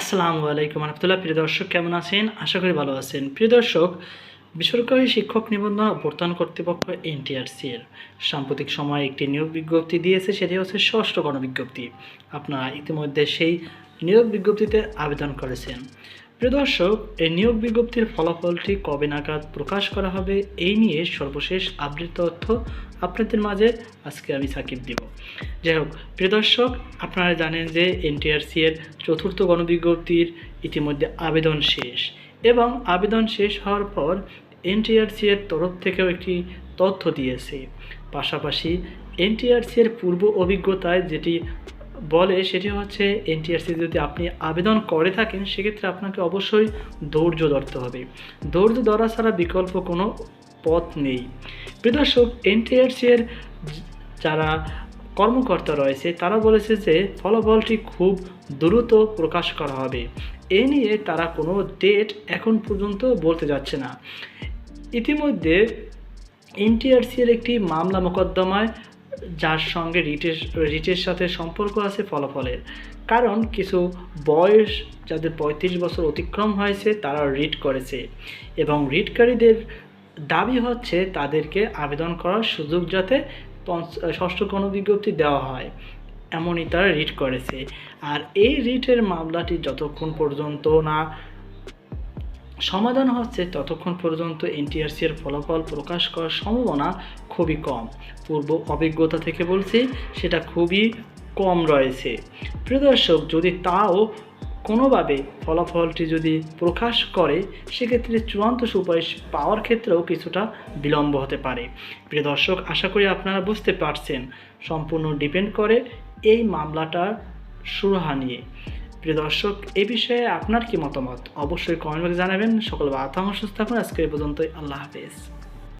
আসসালামু আলাইকুম রহমতুল্লাহ। প্রিয় দর্শক, কেমন আছেন? আশা করি ভালো আছেন। প্রিয় দর্শক, বেসরকারি শিক্ষক নিবন্ধন অভ্যর্থন কর্তৃপক্ষ এনটিআরসি এর সাম্প্রতিক সময়ে একটি নিয়োগ বিজ্ঞপ্তি দিয়েছে, সেটি হচ্ছে ষষ্ঠ গণবিজ্ঞপ্তি। আপনারা ইতিমধ্যে সেই নিয়োগ বিজ্ঞপ্তিতে আবেদন করেছেন। দর্শক এই নিয়োগ বিজ্ঞপ্তির ফলাফলটি কবে নাগাদ প্রকাশ করা হবে, এই নিয়ে সর্বশেষ আপডেট তথ্য আপনাদের মাঝে আজকে আমি সাকিব দিব। যাই হোক, প্রিয় দর্শক, আপনারা জানেন যে এনটিআরসি এর চতুর্থ গণবিজ্ঞপ্তির ইতিমধ্যে আবেদন শেষ এবং আবেদন শেষ হওয়ার পর এনটিআরসি এর তরফ থেকেও একটি তথ্য দিয়েছে। পাশাপাশি এনটিআরসি এর পূর্ব অভিজ্ঞতায় যেটি বলে সেটি হচ্ছে এনটিআরসি। যদি আপনি আবেদন করে থাকেন, সেক্ষেত্রে আপনাকে অবশ্যই ধৈর্য ধরতে হবে। ধৈর্য ধরা ছাড়া বিকল্প কোনো পথ নেই। প্রদর্শক এনটিআরসি এর যারা কর্মকর্তা রয়েছে, তারা বলেছে যে ফলাফলটি খুব দ্রুত প্রকাশ করা হবে। এ নিয়ে তারা কোনো ডেট এখন পর্যন্ত বলতে যাচ্ছে না। ইতিমধ্যে এনটিআরসি এর একটি মামলা মোকদ্দমায় যার সঙ্গে রিটের রিটের সাথে সম্পর্ক আছে ফলাফলের। কারণ কিছু বয়স যাদের পঁয়ত্রিশ বছর অতিক্রম হয়েছে তারা রিট করেছে। এবং রিটকারীদের দাবি হচ্ছে তাদেরকে আবেদন করার সুযোগ যাতে ষষ্ঠ ষষ্ঠ গণবিজ্ঞপ্তি দেওয়া হয়। এমনই তারা রিট করেছে। আর এই রিটের মামলাটি যতক্ষণ পর্যন্ত না সমাধান হচ্ছে ততক্ষণ পর্যন্ত এনটিআরসি এর ফলাফল প্রকাশ করার সম্ভাবনা খুবই কম। পূর্ব অভিজ্ঞতা থেকে বলছি, সেটা খুবই কম রয়েছে। প্রিয় দর্শক, যদি তাও কোনোভাবে ফলাফলটি যদি প্রকাশ করে, সেক্ষেত্রে চূড়ান্ত সুপারিশ পাওয়ার ক্ষেত্রেও কিছুটা বিলম্ব হতে পারে। প্রিয় দর্শক, আশা করি আপনারা বুঝতে পারছেন। সম্পূর্ণ ডিপেন্ড করে এই মামলাটার সুরাহা নিয়ে। প্রিয় দর্শক, এ বিষয়ে আপনার কি মতামত? অবশ্যই কমেন্ট বক্সে জানাবেন। সকল বার্তা সুস্থ থাকুন। আজকে এই পর্যন্তই। আল্লাহ হাফেজ।